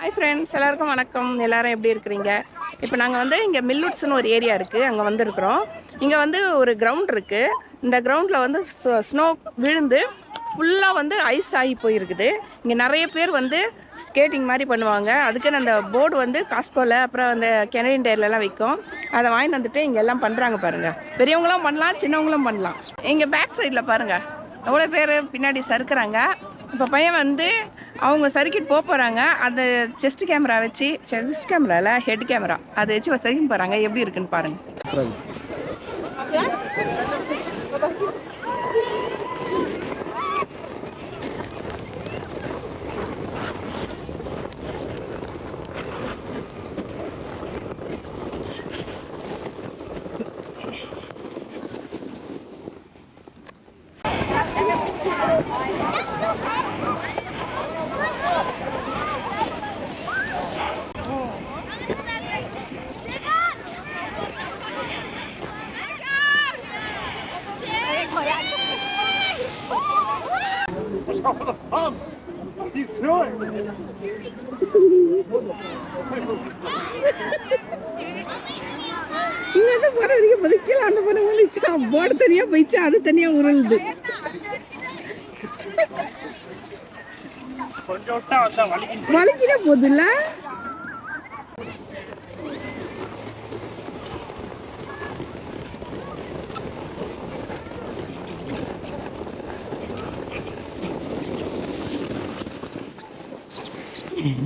Hi friends எல்லாருக்கும் வணக்கம். எல்லாரும் எப்படி இருக்கிறீங்க? இப்போ நாங்கள் வந்து இங்கே மில்லுட்ஸ்னு ஒரு ஏரியா இருக்குது அங்கே வந்திருக்கிறோம். இங்கே வந்து ஒரு கிரவுண்ட் இருக்குது இந்த கிரவுண்டில் வந்து ஸ்னோ விழுந்து ஃபுல்லாக வந்து ஐஸ் ஆகி போயிருக்குது. இங்கே நிறைய பேர் வந்து ஸ்கேட்டிங் மாதிரி பண்ணுவாங்க. அதுக்குன்னு அந்த போர்டு வந்து காஸ்கோவில் அப்புறம் அந்த கெனடியன் டயர்லலாம் விற்கும் அதை வாங்கி வந்துட்டு இங்கே எல்லாம் பண்ணுறாங்க பாருங்கள் பெரியவங்களும் பண்ணலாம் சின்னவங்களும் பண்ணலாம். இங்கே பேக் சைடில் பாருங்கள் எவ்வளோ பேர் பின்னாடி சறுக்கிறாங்க. இப்போ பையன் வந்து அவங்க சறுக்கிட்டு போக போகிறாங்க அந்த செஸ்ட் கேமரா வச்சு செஸ்ட் கேமராவில் ஹெட் கேமரா அதை வச்சு சறுக்கின்னு போகிறாங்க எப்படி இருக்குன்னு பாருங்கள் இங்கே போகிறதுக்கு பதிக்கல அந்த பொண்ணு வந்துச்சா போர்டு தனியாக போயிடுச்சு அது தனியாக உருளுது. கொஞ்சம் விட்டா It's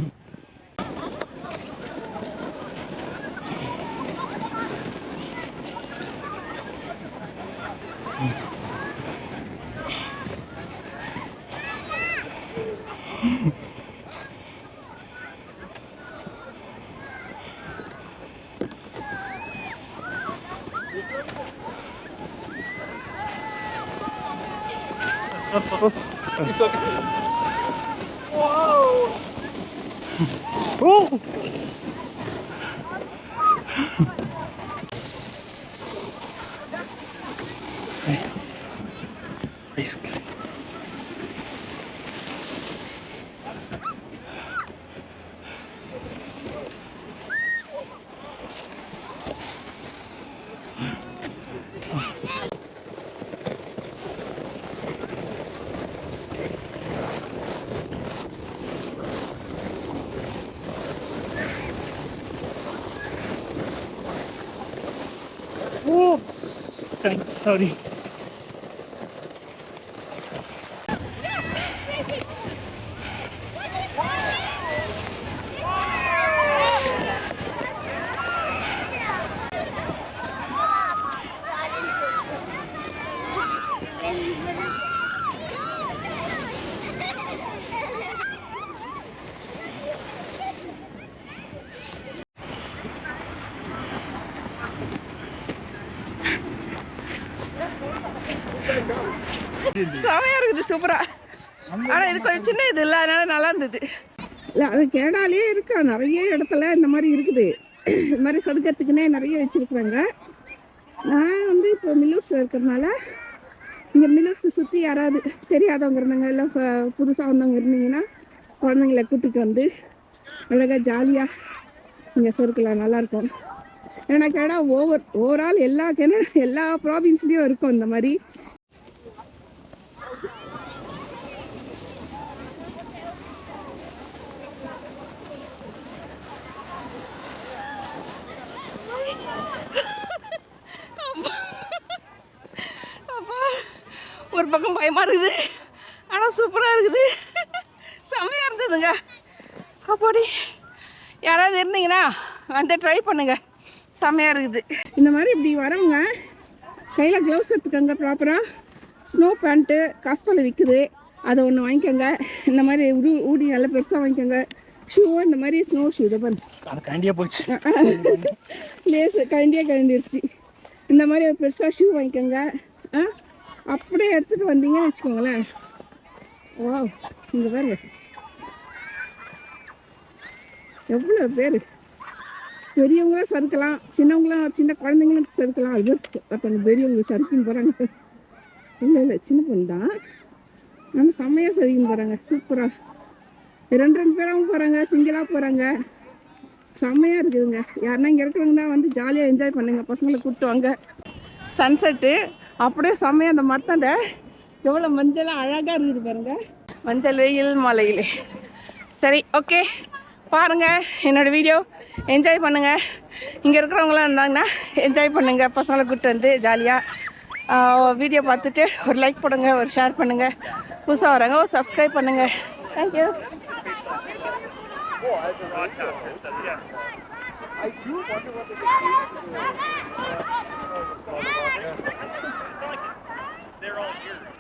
okay. Wow. Oh! Oh sorry செமையா இருக்குது சூப்பரா ஆனா இது கொஞ்சம் சின்ன இது இல்லை அதனால நல்லா இருந்தது. இல்லை அது கேடாலே இருக்கா? நிறைய இடத்துல இந்த மாதிரி இருக்குது. இந்த மாதிரி சொடுக்கிறதுக்குன்னே நிறைய வச்சுருக்குறாங்க. நான் வந்து இப்போ மில்லூர்ஸில் இருக்கிறதுனால இங்கே மில்லூர்ஸ் சுற்றி யாராவது தெரியாதவங்க இருந்தாங்க இல்லை புதுசாக வந்தவங்க இருந்தீங்கன்னா குழந்தைங்கள கூட்டிகிட்டு வந்து அழகாக ஜாலியாக இங்கே சொருக்கலாம் நல்லாயிருக்கும் ஏன்னா கேடா ஓவர் ஓவரால் எல்லா கெனடா எல்லா ப்ராவின்ஸ்லேயும் இருக்கும் இந்த மாதிரி. ஒரு பக்கம் பயமா இருக்குது. ஆனால் சூப்பராக இருக்குது. செம்மையாக இருந்ததுங்க. அப்படி யாராவது இருந்தீங்கன்னா வந்து ட்ரை பண்ணுங்க. செம்மையாக இருக்குது. இந்த மாதிரி இப்படி வரவங்க கையில் க்ளவுஸ் எடுத்துக்கோங்க ப்ராப்பராக ஸ்னோ பேண்ட்டு காஸ்பால் விற்குது அதை ஒன்று வாங்கிக்கோங்க. இந்த மாதிரி உடு ஊடி நல்லா பெருசாக வாங்கிக்கோங்க. ஷூ இந்த மாதிரி ஸ்னோ ஷூ இதை பண்ணு போச்சு. லேசு கண்டியாக கண்டிருச்சு இந்த மாதிரி ஒரு பெருசாக ஷூ வாங்கிக்கோங்க. ஆ? அப்படியே எடுத்துகிட்டு வந்தீங்கன்னு வச்சுக்கோங்களேன். ஓ இங்கே பாருங்க எவ்வளோ பேர்? பெரியவங்களும் சறுக்கலாம் சின்னவங்களும் சின்ன குழந்தைங்களும் சறுக்கலாம். அது ஒருத்தவங்க பெரியவங்க சறுக்கின்னு போகிறாங்க இல்லை இல்லை சின்ன பொண்ணு தான். நம்ம செம்மையாக சறுக்கின்னு போகிறாங்க சூப்பராக ரெண்டு ரெண்டு பேரும் போகிறாங்க சிங்கிளாக போகிறாங்க செம்மையாக இருக்குதுங்க. யாருன்னா இங்கே இருக்கிறவங்க தான் வந்து ஜாலியாக என்ஜாய் பண்ணுங்கள் பசங்களை கூப்பிட்டு வாங்க. சன்செட்டு அப்படியே செம்மையாக அந்த மரத்தாண்ட எவ்வளோ மஞ்சளாக அழகாக இருக்குது பாருங்க. மஞ்சள் வெயில் மலையில். சரி ஓகே பாருங்க என்னோட வீடியோ என்ஜாய் பண்ணுங்க. இங்கே இருக்கிறவங்களாம் இருந்தாங்கன்னா என்ஜாய் பண்ணுங்க. பசங்களை கூப்பிட்டு வந்து ஜாலியாக வீடியோ பார்த்துட்டு ஒரு லைக் போடுங்க ஒரு ஷேர் பண்ணுங்க. புதுசாக வராங்க ஒரு சப்ஸ்கிரைப் பண்ணுங்க. Thank you I do wonder what they're going to do. They're all here.